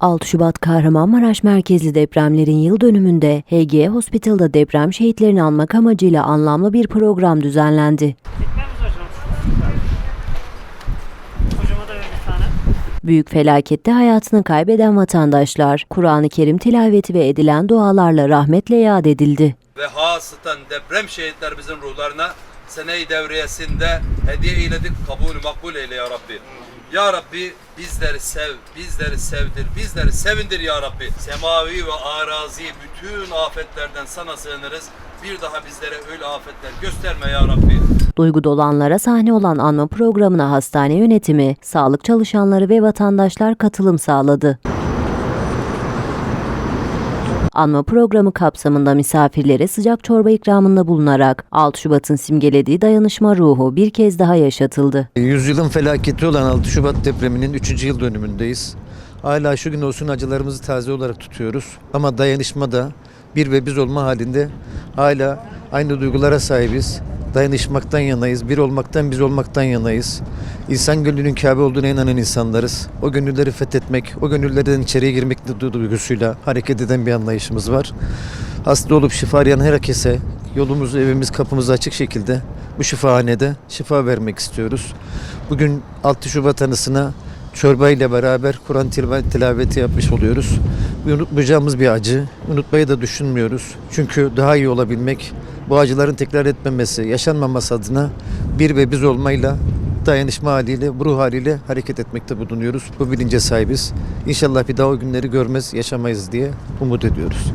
6 Şubat Kahramanmaraş merkezli depremlerin yıl dönümünde HG Hospital'da deprem şehitlerini anmak amacıyla anlamlı bir program düzenlendi. Büyük felakette hayatını kaybeden vatandaşlar, Kur'an-ı Kerim tilaveti ve edilen dualarla rahmetle yad edildi. ve hasıtan deprem şehitlerimizin ruhlarına sene-i devriyesinde hediye eyledik. Kabul makbul eyle ya Rabbi. Ya Rabbi bizleri sev, bizleri sevdir, bizleri sevindir ya Rabbi. Semavi ve arazi bütün afetlerden sana sığınırız. Bir daha bizlere öyle afetler gösterme ya Rabbi. Duygu dolanlara sahne olan anma programına hastane yönetimi, sağlık çalışanları ve vatandaşlar katılım sağladı. Anma programı kapsamında misafirlere sıcak çorba ikramında bulunarak 6 Şubat'ın simgelediği dayanışma ruhu bir kez daha yaşatıldı. Yüzyılın felaketi olan 6 Şubat depreminin 3. yıl dönümündeyiz. Hala şu gün olsun acılarımızı taze olarak tutuyoruz. Ama dayanışmada bir ve biz olma halinde hala aynı duygulara sahibiz. Dayanışmaktan yanayız, bir olmaktan biz olmaktan yanayız. İnsan gönlünün Kabe olduğuna inanan insanlarız. O gönülleri fethetmek, o gönüllerden içeriye girmek duygusuyla hareket eden bir anlayışımız var. Hasta olup şifa arayan herkese yolumuz, evimiz, kapımız açık şekilde bu şifahanede şifa vermek istiyoruz. Bugün 6 Şubat anısına çorba ile beraber Kur'an tilaveti yapmış oluyoruz. Unutmayacağımız bir acı. Unutmayı da düşünmüyoruz. Çünkü daha iyi olabilmek, bu acıların tekrar etmemesi, yaşanmaması adına bir ve biz olmayla dayanışma haliyle, ruh haliyle hareket etmekte bulunuyoruz. Bu bilince sahibiz. İnşallah bir daha o günleri görmez, yaşamayız diye umut ediyoruz.